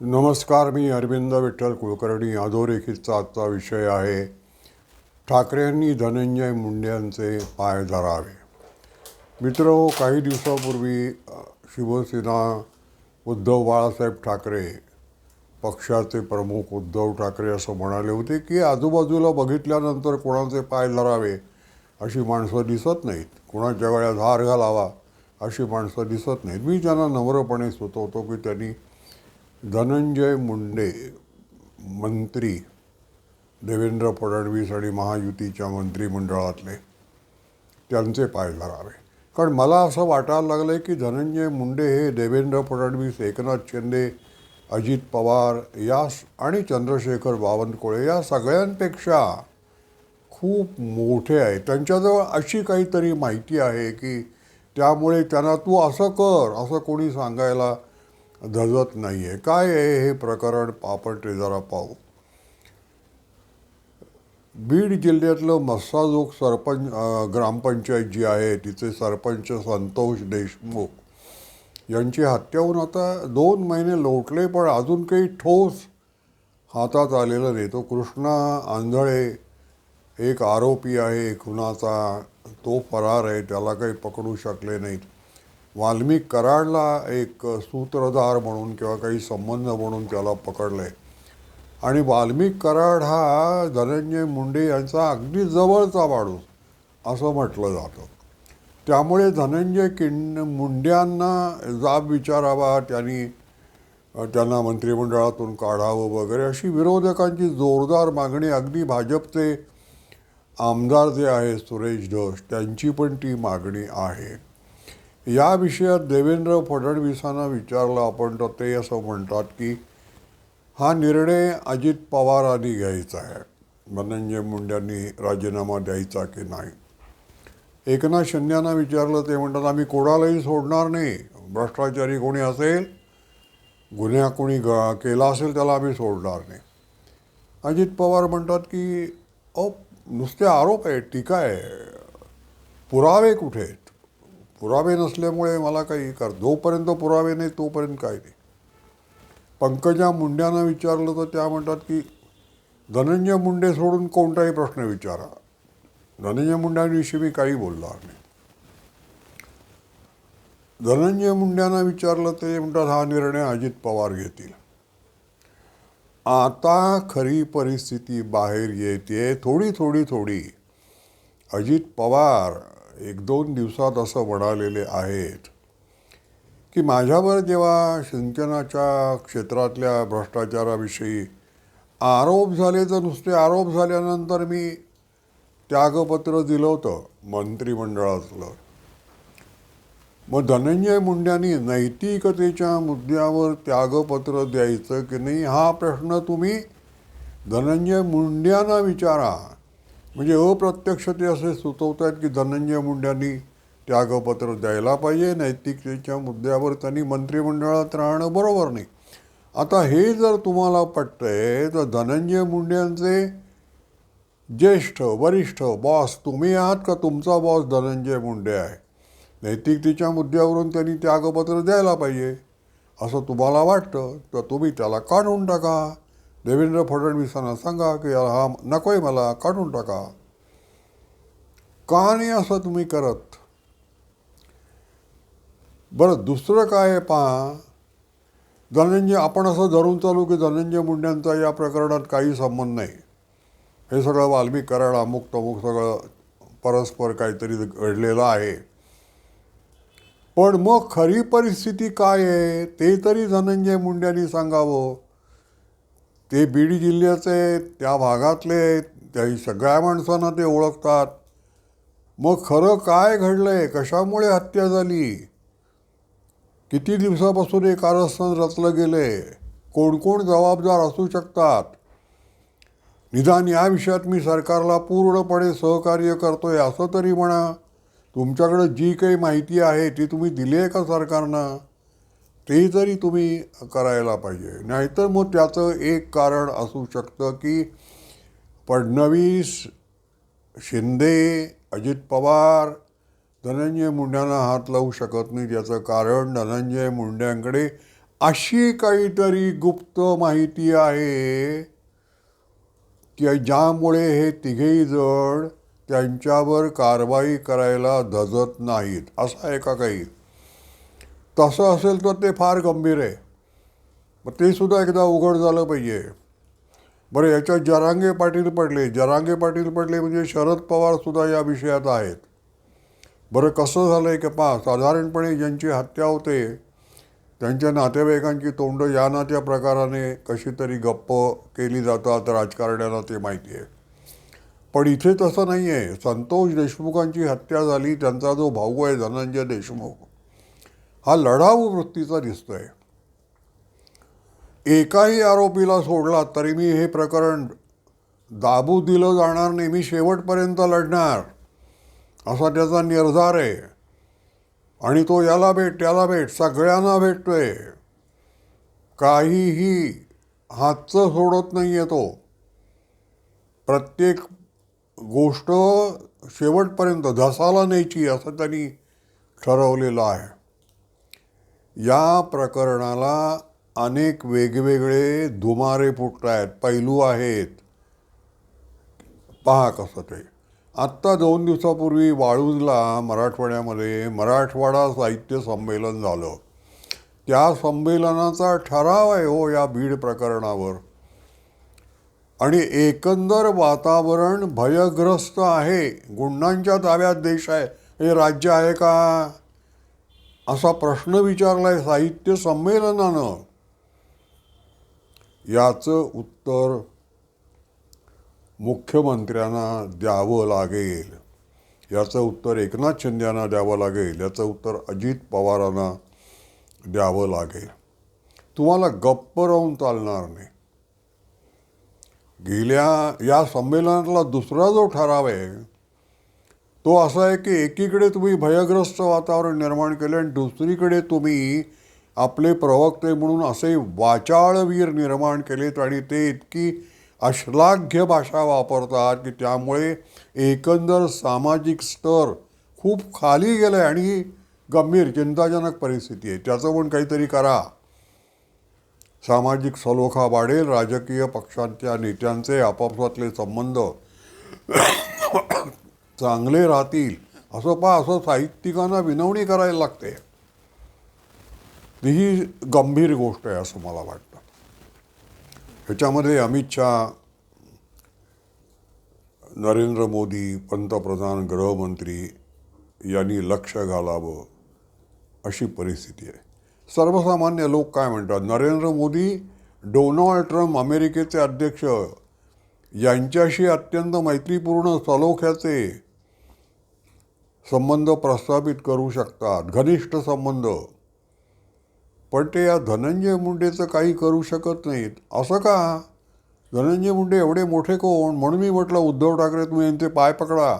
नमस्कार मी अरविंद विठ्ठल कुलकर्णी. अधोरेखितचा आजचा विषय आहे ठाकरेंनी धनंजय मुंडे पाय धरावे. मित्र काही दिवसापूर्वी शिवसेना उद्धव बाळासाहेब ठाकरे पक्षाचे प्रमुख उद्धव ठाकरे असं म्हणाले होते की आजूबाजूला बघितल्यानंतर कोणाचे पाय धरावे अशी माणसं दिसत नाहीत. कोणाच्या गळ्यात हार घालावा अशी माणसं दिसत नाहीत. मी त्यांना नम्रपणे सुचवतो की त्यांनी धनंजय मुंडे मंत्री देवेंद्र फडणवीस आणि महायुतीच्या मंत्रिमंडळातले त्यांचे पाय धरावे. कारण मला असं वाटायला लागलं आहे की धनंजय मुंडे हे देवेंद्र फडणवीस एकनाथ शिंदे अजित पवार या आणि चंद्रशेखर बावनकुळे या सगळ्यांपेक्षा खूप मोठे आहे त्यांच्याजवळ अशी काहीतरी माहिती आहे की त्यामुळे त्यांना तू असं कर असं कोणी सांगायला धजत नाही आहे काय आहे हे प्रकरण? आपण जरा पाहू. बीड जिल्ह्यातलं मस्साजोग सरपंच ग्रामपंचायत जी आहे तिचे सरपंच संतोष देशमुख यांची हत्या होऊन आता दोन महिने लोटले पण अजून काही ठोस हातात आलेलं नाही. तो कृष्णा आंधळे एक आरोपी आहे खुनाचा तो फरार आहे त्याला काही पकडू शकले नाहीत. वाल्मिक कराडला एक सूत्रधार म्हणून किंवा काही संबंध म्हणून त्याला पकडलं. आहे आणि वाल्मिक कराड हा धनंजय मुंडे यांचा अगदी जवळचा माणूस असं म्हटलं जातं. त्यामुळे धनंजय किंड मुंड्यांना जाब विचारावा त्यांनी त्यांना मंत्रिमंडळातून काढावं वगैरे अशी विरोधकांची जोरदार मागणी. अगदी भाजपचे आमदार जे आहे सुरेश धस त्यांची पण ती मागणी आहे. या विषयात देवेंद्र फडणवीसांना विचारलं आपण तर ते असं म्हणतात की हा निर्णय अजित पवारांनी घ्यायचा आहे. धनंजय मुंड्यांनी राजीनामा द्यायचा की नाही? एकनाथ शिंद्यांना विचारलं ते म्हणतात आम्ही कोणालाही सोडणार नाही. भ्रष्टाचारी कोणी असेल गुन्हा कोणी ग केला असेल त्याला आम्ही सोडणार नाही. अजित पवार म्हणतात की अ नुसते आरोप आहे टीका आहे. पुरावे कुठे आहेत? पुरावे नसल्यामुळे मला काही कर जोपर्यंत पुरावे नाही तोपर्यंत काय नाही. पंकजा मुंड्यांना विचारलं तर त्या म्हणतात की धनंजय मुंडे सोडून कोणताही प्रश्न विचारा. धनंजय मुंड्यांविषयी मी काही बोलणार नाही. धनंजय मुंड्यांना विचारलं ते म्हणतात हा निर्णय अजित पवार घेतील. आता खरी परिस्थिती बाहेर येते थोडी थोडी थोडी. अजित पवार एक दोन दिवसात असं म्हणालेले आहेत की माझ्यावर जेव्हा सिंचनाच्या क्षेत्रातल्या भ्रष्टाचाराविषयी आरोप झाले तर नुसते आरोप झाल्यानंतर मी त्यागपत्र दिलं होतं मंत्रिमंडळातलं. मग धनंजय मुंड्यांनी नैतिकतेच्या मुद्द्यावर त्यागपत्र द्यायचं की नाही हा प्रश्न तुम्ही धनंजय मुंड्यांना विचारा. म्हणजे अप्रत्यक्ष ते असे सुचवत आहेत की धनंजय मुंड्यांनी त्यागपत्र द्यायला पाहिजे नैतिकतेच्या मुद्द्यावर त्यांनी मंत्रिमंडळात राहणं बरोबर नाही. आता हे जर तुम्हाला पटतंय तर धनंजय मुंड्यांचे ज्येष्ठ वरिष्ठ बॉस तुम्ही आहात का? तुमचा बॉस धनंजय मुंडे आहे. नैतिकतेच्या मुद्द्यावरून त्यांनी त्यागपत्र द्यायला पाहिजे असं तुम्हाला वाटतं तर तुम्ही त्याला काढून टाका. देवेंद्र फडणवीसांना सांगा की हा नको आहे मला काढून टाका. का नाही असं तुम्ही करत. बरं दुसरं काय आहे पहा. धनंजय आपण असं धरून चालू की धनंजय मुंड्यांचा या प्रकरणात काही संबंध नाही. हे सगळं वाल्मिक कराड अमुक तमुक सगळं परस्पर काहीतरी घडलेलं आहे. पण मग खरी परिस्थिती काय आहे? ते तरी धनंजय मुंड्यांनी सांगावं. ते बीड जिल्ह्याचे त्या भागातले त्याही सगळ्या माणसांना ते ओळखतात. मग खरं काय घडलं आहे कशामुळे हत्या झाली? किती दिवसापासून हे कारस्थान रचलं गेलं आहे कोण कोण जबाबदार असू शकतात? निदान या विषयात मी सरकारला पूर्णपणे सहकार्य करतोय असं तरी म्हणा. तुमच्याकडं जी काही माहिती आहे ती तुम्ही दिली आहे का सरकारनं? ते तरी तुम्ही करायला पाहिजे. नाहीतर मग त्याचं एक कारण असू शकतं की फडणवीस शिंदे अजित पवार धनंजय मुंड्यांना हात लावू शकत नाही. त्याचं कारण धनंजय मुंड्यांकडे अशी काहीतरी गुप्त माहिती आहे की ज्यामुळे हे तिघेही जण त्यांच्यावर कारवाई करायला धजत नाहीत. असा आहे का काही तसं असेल तर ते फार गंभीर आहे. मग ते सुद्धा एकदा उघड झालं पाहिजे. बरं याच्यात जरांगे पाटील पडले. जरांगे पाटील पडले म्हणजे शरद पवारसुद्धा या विषयात आहेत. बरं कसं झालं आहे की पहा साधारणपणे ज्यांची हत्या होते त्यांच्या नातेवाईकांची तोंड या ना त्या प्रकाराने कशी तरी गप्प केली जातात राजकारण्यांना ते माहिती आहे. पण इथे तसं नाही आहे संतोष देशमुखांची हत्या झाली त्यांचा जो भाऊ आहे धनंजय देशमुख. हा लढाऊ वृत्तीचा दिसतोय. एकाही आरोपीला सोडला तरी मी हे प्रकरण दाबू दिलं जाणार नाही. मी शेवटपर्यंत लढणार असा त्याचा निर्धार आहे. आणि तो याला भेट त्याला भेट सगळ्यांना भेटतोय. काहीही हातचं सोडत नाही आहे तो. प्रत्येक गोष्ट शेवटपर्यंत धसाला न्यायची असं त्यांनी ठरवलेलं आहे. या प्रकरणाला अनेक वेगवेगळे धुमारे फुटत आहेत पैलू आहेत. पहा कसं ते. आत्ता दोन दिवसापूर्वी वाळूजला मराठवाड्यामध्ये मराठवाडा साहित्य संमेलन झालं. त्या संमेलनाचा ठराव आहे हो या बीड प्रकरणावर. आणि एकंदर वातावरण भयग्रस्त आहे. गुंडांच्या ताब्यात देश आहे. हे राज्य आहे का? असा प्रश्न विचारलाय साहित्य संमेलनानं. याचं उत्तर मुख्यमंत्र्यांना द्यावं लागेल. याचं उत्तर एकनाथ शिंद्यांना द्यावं लागेल. याचं उत्तर अजित पवारांना द्यावं लागेल. तुम्हाला गप्प राहून चालणार नाही. गेल्या या संमेलनातला दुसरा जो ठराव आहे तो असा आहे की एकीकडे तुम्ही भयग्रस्त वातावरण निर्माण केले आणि दुसरीकडे तुम्ही आपले प्रवक्ते म्हणून असे वाचाळवीर निर्माण केलेत आणि ते इतकी अश्लाघ्य भाषा वापरतात की त्यामुळे एकंदर सामाजिक स्तर खूप खाली गेलं आहे आणि गंभीर चिंताजनक परिस्थिती आहे. त्याचं पण काहीतरी करा. सामाजिक सलोखा वाढेल राजकीय पक्षांच्या नेत्यांचे आपापसातले संबंध चांगले राहतील. असं पहा असं साहित्यिकांना विनवणी करायला लागते. ही गंभीर गोष्ट आहे असं मला वाटतं. ह्याच्यामध्ये अमित शहा नरेंद्र मोदी पंतप्रधान गृहमंत्री यांनी लक्ष घालावं अशी परिस्थिती आहे. सर्वसामान्य लोक काय म्हणतात? नरेंद्र मोदी डोनाल्ड ट्रम्प अमेरिकेचे अध्यक्ष यांच्याशी अत्यंत मैत्रीपूर्ण सलोख्याचे संबंध प्रस्थापित करू शकतात घनिष्ठ संबंध. पण ते या धनंजय मुंडेचं काही करू शकत नाहीत. असं का? धनंजय मुंडे एवढे मोठे कोण? म्हणून मी म्हटलं उद्धव ठाकरे तुम्ही यांचे पाय पकडा.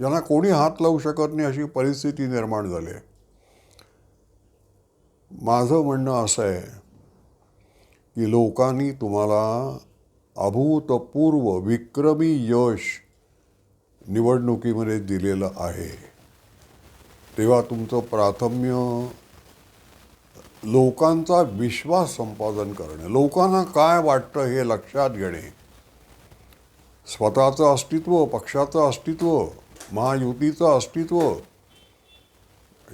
यांना कोणी हात लावू शकत नाही अशी परिस्थिती निर्माण झाली. आहे माझं म्हणणं असं आहे की लोकांनी तुम्हाला अभूतपूर्व विक्रमी यश निवडणुकीमध्ये दिलेलं आहे. तेव्हा तुमचं प्राथम्य लोकांचा विश्वास संपादन करणे. लोकांना काय वाटतं हे लक्षात घेणे. स्वतःचं अस्तित्व पक्षाचं अस्तित्व महायुतीचं अस्तित्व.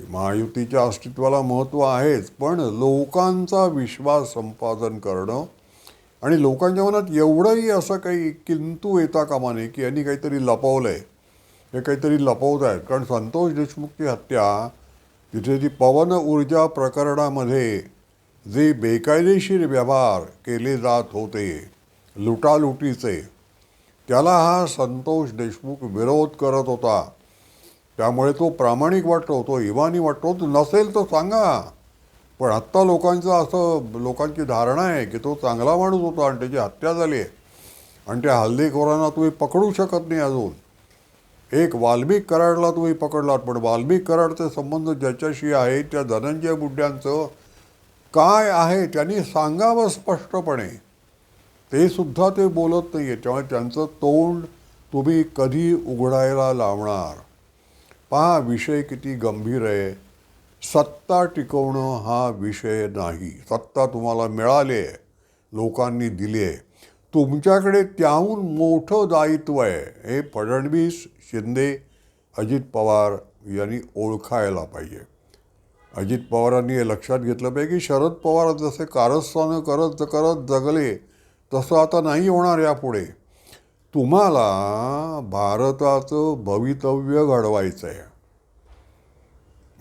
महायुतीच्या अस्तित्वाला महत्त्व आहेच पण लोकांचा विश्वास संपादन करणं आणि लोकांच्या मनात एवढंही असं काही किंतू येता कामा नये की यांनी काहीतरी लपवलं आहे हे काहीतरी लपवत आहेत. कारण संतोष देशमुखची हत्या तिथे ती पवन ऊर्जा प्रकरणामध्ये जे बेकायदेशीर व्यवहार केले जात होते लुटालुटीचे त्याला हा संतोष देशमुख विरोध करत होता. त्यामुळे तो प्रामाणिक वाटतो तो इवानी वाटतो. तो नसेल तर सांगा. पण आत्ता लोकांचं असं लोकांची धारणा आहे की तो चांगला माणूस होता आणि त्याची हत्या झाली आहे. आणि त्या हल्लेखोरांना तुम्ही पकडू शकत नाही अजून. एक वाल्मिक कराडला तुम्ही पकडलात पण वाल्मिक कराडचे संबंध ज्याच्याशी आहे त्या धनंजय बुड्ड्यांचं काय आहे त्यांनी सांगावं स्पष्टपणे. ते सुद्धा ते बोलत नाही आहे त्यामुळे त्यांचं तोंड तुम्ही कधी उघडायला लावणार? पहा विषय किती गंभीर आहे. सत्ता टिकवणं हा विषय नाही. सत्ता तुम्हाला मिळाली आहे लोकांनी दिली आहे तुमच्याकडे त्याहून मोठं दायित्व आहे हे फडणवीस शिंदे अजित पवार यांनी ओळखायला पाहिजे. अजित पवारांनी हे लक्षात घेतलं पाहिजे की शरद पवार जसे कारस्थानं करत करत जगले तसं आता नाही होणार यापुढे. तुम्हाला भारताचं भवितव्य घडवायचं आहे.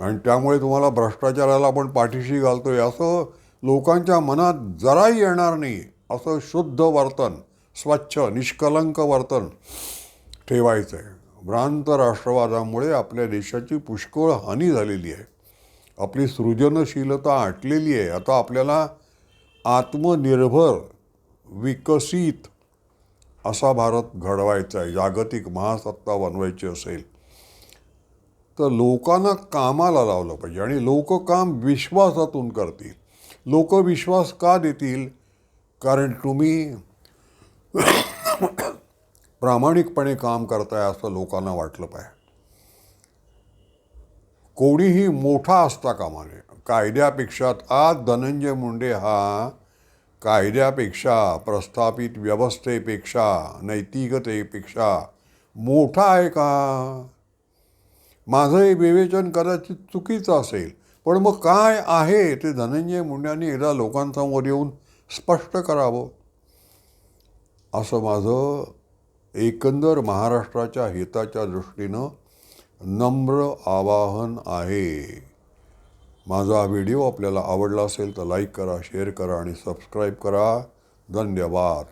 आणि त्यामुळे तुम्हाला भ्रष्टाचाराला आपण पाठीशी घालतोय असं लोकांच्या मनात जराही येणार नाही. असं शुद्ध वर्तन स्वच्छ निष्कलंक वर्तन ठेवायचं आहे भ्रांत राष्ट्रवादामुळे आपल्या देशाची पुष्कळ हानी झालेली आहे. आपली सृजनशीलता आटलेली आहे. आता आपल्याला आत्मनिर्भर विकसित असा भारत घडवायचा आहे. जागतिक महासत्ता बनवायची असेल तर लोकांना कामाला लावलं पाहिजे आणि लोक काम विश्वासातून करतील. लोक विश्वास का देतील? कारण तुम्ही प्रामाणिकपणे काम करताय असं लोकांना वाटलं पाहिजे. कोणीही मोठा असता कामा नये कायद्यापेक्षा आज धनंजय मुंडे हा कायद्यापेक्षा प्रस्थापित व्यवस्थेपेक्षा नैतिकतेपेक्षा मोठा आहे का? माझं हे विवेचन कदाचित चुकीचं असेल. पण मग काय आहे? ते धनंजय मुंड्यांनी एकदा लोकांसमोर येऊन स्पष्ट करावं. असं माझं एकंदर महाराष्ट्राच्या हिताच्या दृष्टीनं नम्र आवाहन आहे. माझा हा व्हिडिओ आपल्याला आवडला असेल तर लाईक करा शेअर करा आणि सबस्क्राईब करा. धन्यवाद.